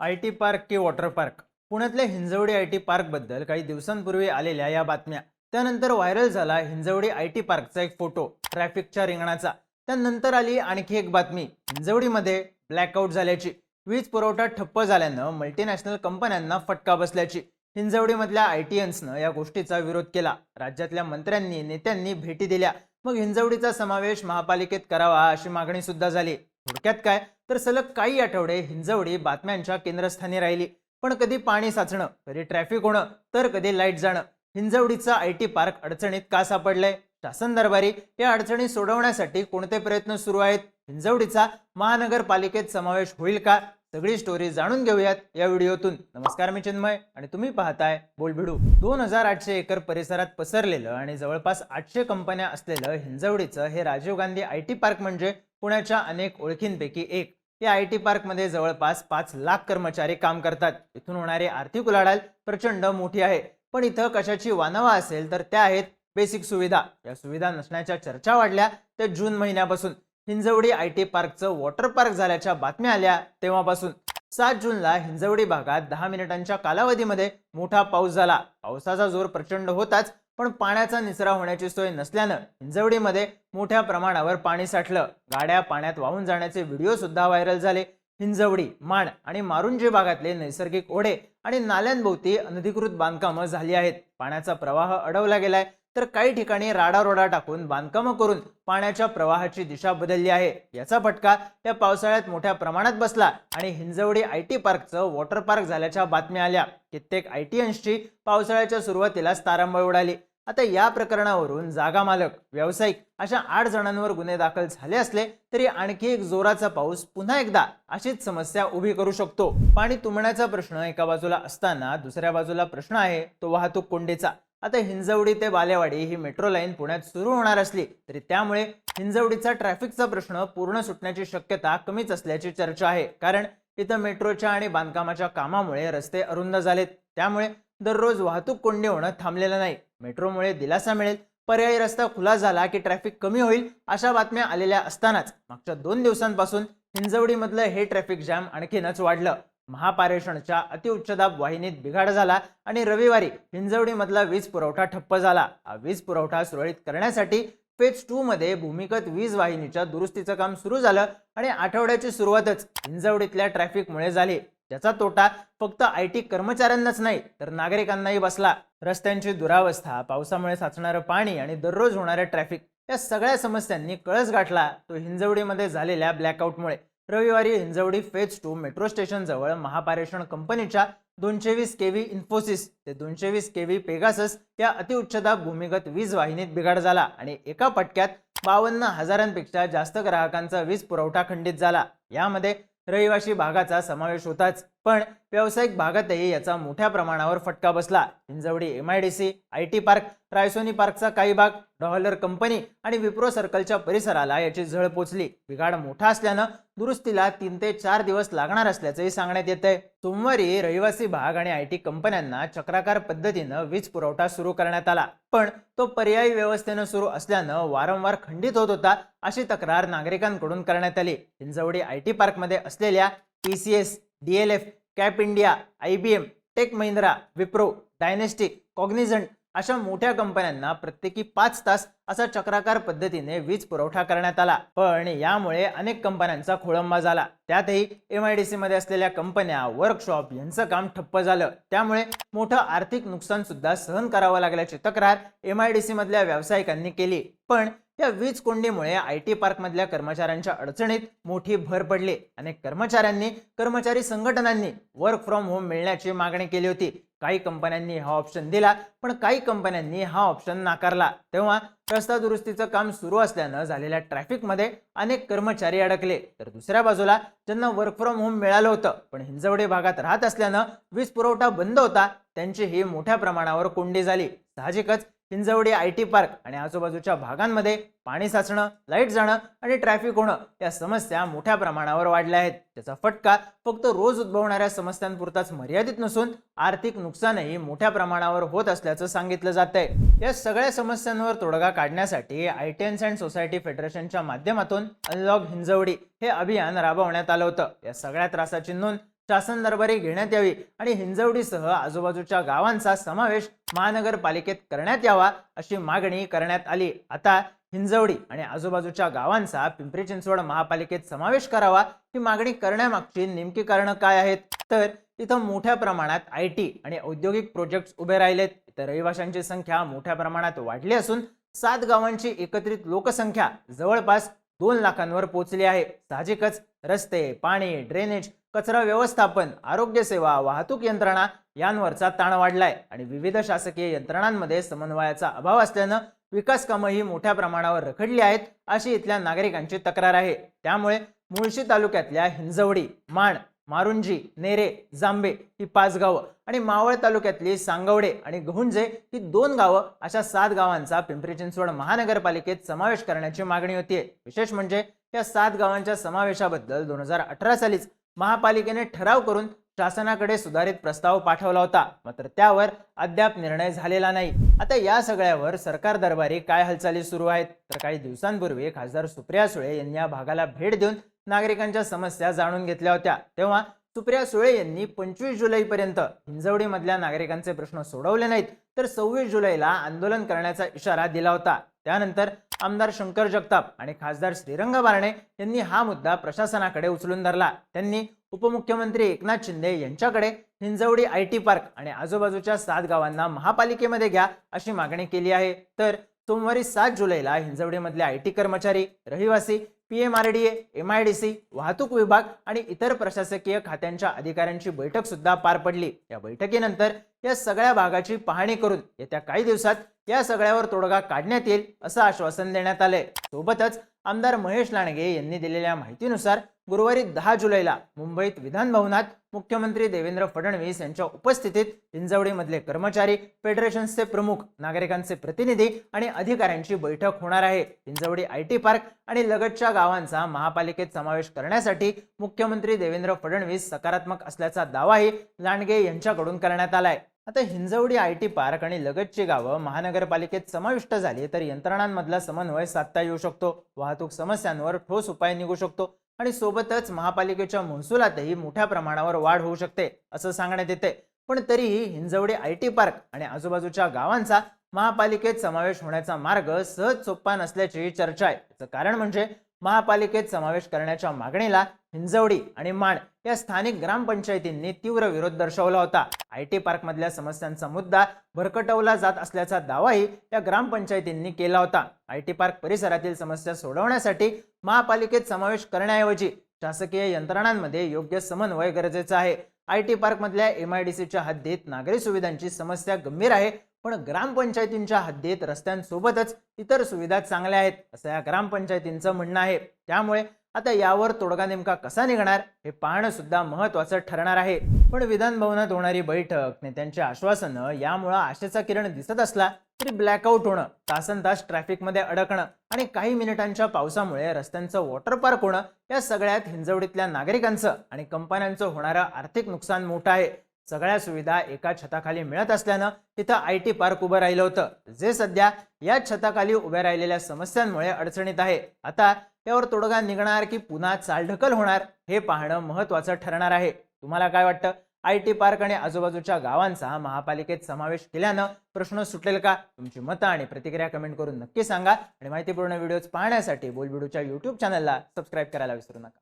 I T park की water park. पुण्यातल्या Hinjawadi I T पार्कबद्दल काही दिवसांपूर्वी आलेल्या या बातम्या. त्यानंतर व्हायरल झाला हिंजवडी आय टी पार्कचा एक फोटो ट्रॅफिकच्या रिंगणाचा. त्यानंतर आली आणखी एक बातमी हिंजवडीमध्ये ब्लॅकआउट झाल्याची. वीज पुरवठा ठप्प झाल्यानं मल्टीनॅशनल कंपन्यांना फटका बसल्याची. हिंजवडीमधल्या आय टी एन्सनं या गोष्टीचा विरोध केला. राज्यातल्या मंत्र्यांनी नेत्यांनी भेटी दिल्या. मग हिंजवडीचा समावेश महापालिकेत करावा अशी मागणी सुद्धा झाली. थोडक्यात काय? तर सलग काही आठवडे हिंजवडी बातम्यांच्या केंद्रस्थानी राहिली. पण कधी पाणी साचणं कधी ट्रॅफिक होणं तर कधी लाइट जाणं हिंजवडीचा आय टी पार्क अडचणीत का सापडलंय? शासन दरबारी या अडचणी सोडवण्यासाठी कोणते प्रयत्न सुरू आहेत? हिंजवडीचा महानगरपालिकेत समावेश होईल का? सगळी स्टोरी जाणून घेऊयात या व्हिडिओतून. नमस्कार मी चिन्मय आणि तुम्ही पाहताय बोलभिडू दोन हजार आठशे एकर परिसरात पसरलेलं आणि जवळपास आठशे कंपन्या असलेलं हिंजवडीचं हे Rajiv Gandhi I T park म्हणजे पुण्याच्या अनेक ओळखींपैकी एक. या आय टी पार्कमध्ये जवळपास पाच लाख कर्मचारी काम करतात. इथून होणारी आर्थिक उलाढाल प्रचंड मोठी आहे. पण इथं कशाची वानवा असेल तर त्या आहेत बेसिक सुविधा. या सुविधा नसण्याच्या चर्चा वाढल्या त्या जून महिन्यापासून. हिंजवडी आय टी पार्कचं वॉटर पार्क झाल्याच्या बातम्या आल्या तेव्हापासून. सात जूनला हिंजवडी भागात दहा मिनिटांच्या कालावधीमध्ये मोठा पाऊस झाला. पावसाचा जोर प्रचंड होताच पण पाण्याचा निचरा होण्याची सोय नसल्यानं हिंजवडीमध्ये मोठ्या प्रमाणावर पाणी साठलं. गाड्या पाण्यात वाहून जाण्याचे व्हिडिओ सुद्धा व्हायरल झाले. हिंजवडी माण आणि मारुंजी भागातले नैसर्गिक ओढे आणि नाल्यांभोवती अनधिकृत बांधकामं झाली आहेत. पाण्याचा प्रवाह अडवला गेलाय. तर काही ठिकाणी राडारोडा टाकून बांधकामं करून पाण्याच्या प्रवाहाची दिशा बदलली आहे. याचा फटका या पावसाळ्यात मोठ्या प्रमाणात बसला आणि हिंजवडी आय टी पार्कचं वॉटर पार्क झाल्याच्या बातम्या आल्या. कित्येक आय टी अंशची पावसाळ्याच्या सुरुवातीलाच तारांबळ उडाली. आता या प्रकरणावरून जागा मालक व्यावसायिक अशा आठ जणांवर गुन्हे दाखल झाले असले तरी आणखी एक जोराचा पाऊस पुन्हा एकदा अशीच समस्या उभी करू शकतो. पाणी तुंबण्याचा प्रश्न एका बाजूला असताना दुसऱ्या बाजूला प्रश्न आहे तो वाहतूक कोंडीचा. आता हिंजवडी ते बालेवाडी ही मेट्रो लाईन पुण्यात सुरू होणार असली तरी त्यामुळे हिंजवडीचा ट्रॅफिकचा प्रश्न पूर्ण सुटण्याची शक्यता कमीच असल्याची चर्चा आहे. कारण इथं मेट्रोच्या आणि बांधकामाच्या कामामुळे रस्ते अरुंद झालेत. त्यामुळे दररोज वाहतूक कोंडी होणं थांबलेलं नाही. मेट्रोमुळे दिलासा मिळेल. पर्यायी रस्ता खुला झाला की ट्रॅफिक कमी होईल अशा बातम्या आलेल्या असतानाच मागच्या दोन दिवसांपासून हिंजवडीमधलं हे ट्रॅफिक जॅम आणखीनच वाढलं. महापारेषणच्या अतिउच्चदाब वाहिनीत बिघाड झाला आणि रविवारी हिंजवडीमधला वीज पुरवठा ठप्प झाला. हा वीज पुरवठा सुरळीत करण्यासाठी फेज टू मध्ये भूमिगत वीज वाहिनीच्या दुरुस्तीचं काम सुरू झालं आणि आठवड्याची सुरुवातच हिंजवडीतल्या ट्रॅफिकमुळे झाली. ज्याचा तोटा फक्त आय टी कर्मचाऱ्यांनाच नाही तर नागरिकांनाही बसला. रस्त्यांची दुरावस्था पावसामुळे साचणारं पाणी आणि दररोज होणारे ट्रॅफिक या सगळ्या समस्यांनी कळस गाठला तो हिंजवडीमध्ये झालेल्या ब्लॅकआउटमुळे रविवारी हिंजवडी फेज टू मेट्रो स्टेशनजवळ महापारेषण कंपनीच्या दोनशे वीस केव्ही इन्फोसिस ते दोनशे वीस केव्ही पेगासस या अतिउच्चदाब भूमिगत वीज वाहिनीत बिघाड झाला आणि एका पटक्यात बावन्न हजारांपेक्षा जास्त ग्राहकांचा वीज पुरवठा खंडित झाला. यामध्ये रहिवाशी भागाचा समावेश होताच. पण व्यावसायिक भागातही याचा मोठ्या प्रमाणावर फटका बसला. Hinjawadi M I D C I T park Raisoni पार्कचा काही भाग डॉलर कंपनी आणि विप्रो सर्कलच्या परिसराला याची झळ पोचली. बिघाड मोठा असल्यानं दुरुस्तीला तीन ते चार दिवस लागणार असल्याचंही सांगण्यात येत आहे सोमवारी रहिवासी भाग आणि आय टी कंपन्यांना चक्राकार पद्धतीनं वीज पुरवठा सुरू करण्यात आला. पण तो पर्यायी व्यवस्थेनं सुरू असल्यानं वारंवार खंडित होत होता अशी तक्रार नागरिकांकडून करण्यात आली. हिंजवडी आय टी पार्कमध्ये असलेल्या T C S D L F cap India I B M tech Mahindra Wipro dynastic Cognizant अशा मोठ्या कंपन्यांना प्रत्येकी पाच तास असा चक्राकार पद्धतीने वीज पुरवठा करण्यात आला. पण यामुळे अनेक कंपन्यांचा खोळंबा झाला. त्यातही एम आय डी सी मध्ये असलेल्या कंपन्या वर्कशॉप यांचं काम ठप्प झालं. त्यामुळे मोठं आर्थिक नुकसान सुद्धा सहन करावं लागल्याची तक्रार एम आय डी सी मधल्या व्यावसायिकांनी केली. पण या वीज कोंडीमुळे आय टी पार्कमधल्या कर्मचाऱ्यांच्या अडचणीत मोठी भर पडली. अनेक कर्मचाऱ्यांनी कर्मचारी संघटनांनी वर्क फ्रॉम होम मिळण्याची मागणी केली होती. काही कंपन्यांनी हा ऑप्शन दिला पण काही कंपन्यांनी हा ऑप्शन नाकारला. तेव्हा रस्ता दुरुस्तीचं काम सुरू असल्यानं झालेल्या ट्रॅफिकमध्ये अनेक कर्मचारी अडकले. तर दुसऱ्या बाजूला ज्यांना वर्क फ्रॉम होम मिळालं होतं पण हिंजवडी भागात राहत असल्यानं वीज पुरवठा बंद होता त्यांची ही मोठ्या प्रमाणावर कोंडी झाली. साहजिकच हिंजवडी आय टी पार्क आणि आजूबाजूच्या भागांमध्ये पाणी साचणं लाइट जाणं आणि ट्रॅफिक होणं या समस्या मोठ्या प्रमाणावर वाढल्या आहेत. त्याचा फटका फक्त रोज उद्भवणाऱ्या समस्यांपुरताच मर्यादित नसून आर्थिक नुकसानही मोठ्या प्रमाणावर होत असल्याचं सांगितलं जात आहे या सगळ्या समस्यांवर तोडगा काढण्यासाठी आय आयटीएन्स अँड सोसायटी फेडरेशनच्या माध्यमातून अनलॉग हिंजवडी हे अभियान राबवण्यात आलं होतं. या सगळ्या त्रासाची नोंद शासन दरबारी घेण्यात यावी आणि हिंजवडीसह आजूबाजूच्या गावांचा समावेश महानगरपालिकेत करण्यात यावा अशी मागणी करण्यात आली. आता हिंजवडी आणि आजूबाजूच्या गावांचा पिंपरी चिंचवड महापालिकेत समावेश करावा ही मागणी करण्यामागची नेमकी कारणं काय आहेत? तर इथं मोठ्या प्रमाणात आय टी आणि औद्योगिक प्रोजेक्ट उभे राहिलेत. इथं रहिवाशांची संख्या मोठ्या प्रमाणात वाढली असून सात गावांची एकत्रित लोकसंख्या जवळपास दोन लाखांवर पोहोचली आहे. साहजिकच रस्ते पाणी ड्रेनेज कचरा व्यवस्थापन आरोग्यसेवा वाहतूक यंत्रणा यांवरचा ताण वाढलाय आणि विविध शासकीय यंत्रणांमध्ये समन्वयाचा अभाव असल्यानं विकास कामं ही मोठ्या प्रमाणावर रखडली आहेत अशी इथल्या नागरिकांची तक्रार आहे. त्यामुळे मुळशी तालुक्यातल्या हिंजवडी माण मारुंजी नेरे जांबे ही पाच गावं आणि मावळ तालुक्यातली सांगवडे आणि गहुंजे ही दोन गावं अशा सात गावांचा पिंपरी चिंचवड महानगरपालिकेत समावेश करण्याची मागणी होती विशेष म्हणजे या सात गावांच्या समावेशाबद्दल दोन हजार अठरा सालीच महापालिकेने ठराव करून शासनाकडे सुधारित प्रस्ताव पाठवला होता. मात्र त्यावर अद्याप निर्णय झालेला नाही. आता या सगळ्यावर सरकार दरबारी काय हालचाली सुरू आहेत? तर काही दिवसांपूर्वी खासदार सुप्रिया सुळे यांनी या भागाला भेट देऊन नागरिकांच्या समस्या जाणून घेतल्या होत्या. तेव्हा सुप्रिया सुळे यांनी पंचवीस जुलैपर्यंत हिंजवडीमधल्या नागरिकांचे प्रश्न सोडवले नाहीत. तर सव्वीस जुलैला आंदोलन करण्याचा इशारा दिला होता. त्यानंतर आमदार शंकर जगताप आणि खासदार श्रीरंग बारणे यांनी हा मुद्दा प्रशासनाकडे उचलून धरला. त्यांनी उपमुख्यमंत्री एकनाथ शिंदे यांच्याकडे हिंजवडी आय टी पार्क आणि आजूबाजूच्या सात गावांना महापालिकेमध्ये घ्या अशी मागणी केली आहे. तर सोमवारी सात जुलैला हिंजवडीमधले आय टी कर्मचारी रहिवासी P M R D A M I D C वाहतूक विभाग आणि इतर प्रशासकीय खात्यांच्या अधिकाऱ्यांची बैठक सुद्धा पार पडली. या बैठकीनंतर या सगळ्या भागाची पाहणी करून येत्या काही दिवसात या सगळ्यावर तोडगा काढण्यात येईल असं आश्वासन देण्यात आलंय. सोबतच आमदार महेश लांडगे यांनी दिलेल्या माहितीनुसार गुरुवारी दहा जुलैला मुंबईत विधान भवनात मुख्यमंत्री देवेंद्र फडणवीस यांच्या उपस्थितीत हिंजवडीमधले कर्मचारी फेडरेशन्सचे प्रमुख नागरिकांचे प्रतिनिधी आणि अधिकाऱ्यांची बैठक होणार आहे. हिंजवडी आय टी पार्क आणि लगतच्या गावांचा महापालिकेत समावेश करण्यासाठी मुख्यमंत्री देवेंद्र फडणवीस सकारात्मक असल्याचा दावाही लांडगे यांच्याकडून करण्यात आलाय. आता हिंजवडी आय टी पार्क आणि लगतची गावं महानगरपालिकेत समाविष्ट झाली तर यंत्रणांमधला समन्वय साधता येऊ शकतो वाहतूक समस्यांवर ठोस उपाय निघू शकतो आणि सोबतच महापालिकेच्या महसुलातही मोठ्या प्रमाणावर वाढ होऊ शकते असं सांगण्यात येते पण तरीही हिंजवडी आय टी पार्क आणि आजूबाजूच्या गावांचा महापालिकेत समावेश होण्याचा मार्ग सहज सोपा नसल्याची चर्चा आहे. याचं कारण म्हणजे महापालिकेत समावेश करण्याच्या मागणीला हिंजवडी आणि माण या स्थानिक ग्रामपंचायतींनी तीव्र विरोध दर्शवला होता. आय टी पार्कमधल्या समस्यांचा मुद्दा भरकटवला जात असल्याचा दावाही या ग्रामपंचायतींनी केला होता. आय टी पार्क परिसरातील समस्या सोडवण्यासाठी महापालिकेत समावेश करण्याऐवजी शासकीय यंत्रणांमध्ये योग्य समन्वय गरजेचा आहे. आय टी पार्कमधल्या एम आय डी सीच्या हद्दीत नागरी सुविधांची समस्या गंभीर आहे. पण ग्रामपंचायतींच्या हद्दीत रस्त्यांसोबतच इतर सुविधा चांगल्या आहेत असं या ग्रामपंचायतींचं म्हणणं आहे. त्यामुळे आता यावर तोडगा नेमका कसा निघणार हे पाहणं सुद्धा महत्वाचं ठरणार आहे. पण विधान भवनात होणारी बैठक नेत्यांची आश्वासनं यामुळं आशेचा किरण दिसत असला तरी ब्लॅकआउट होणं तासन तास ट्रॅफिकमध्ये अडकणं आणि काही मिनिटांच्या पावसामुळे रस्त्यांचं वॉटर पार्क होणं या सगळ्यात हिंजवडीतल्या नागरिकांचं आणि कंपन्यांचं होणारं आर्थिक नुकसान मोठं आहे. सगळ्या सुविधा एका छताखाली मिळत असल्यानं तिथं आय टी पार्क उभं राहिलं होतं. जे सध्या या छताखाली उभ्या राहिलेल्या समस्यांमुळे अडचणीत आहे. आता यावर तोडगा निघणार की पुन्हा चालढकल होणार हे पाहणं महत्वाचं ठरणार आहे. तुम्हाला काय वाटतं? आय टी पार्क आणि आजूबाजूच्या गावांचा महापालिकेत समावेश केल्यानं प्रश्न सुटेल का? तुमची मतं आणि प्रतिक्रिया कमेंट करून नक्की सांगा. आणि माहितीपूर्ण व्हिडिओज पाहण्यासाठी बोलबिडूच्या युट्यूब चॅनलला सबस्क्राईब करायला विसरू नका.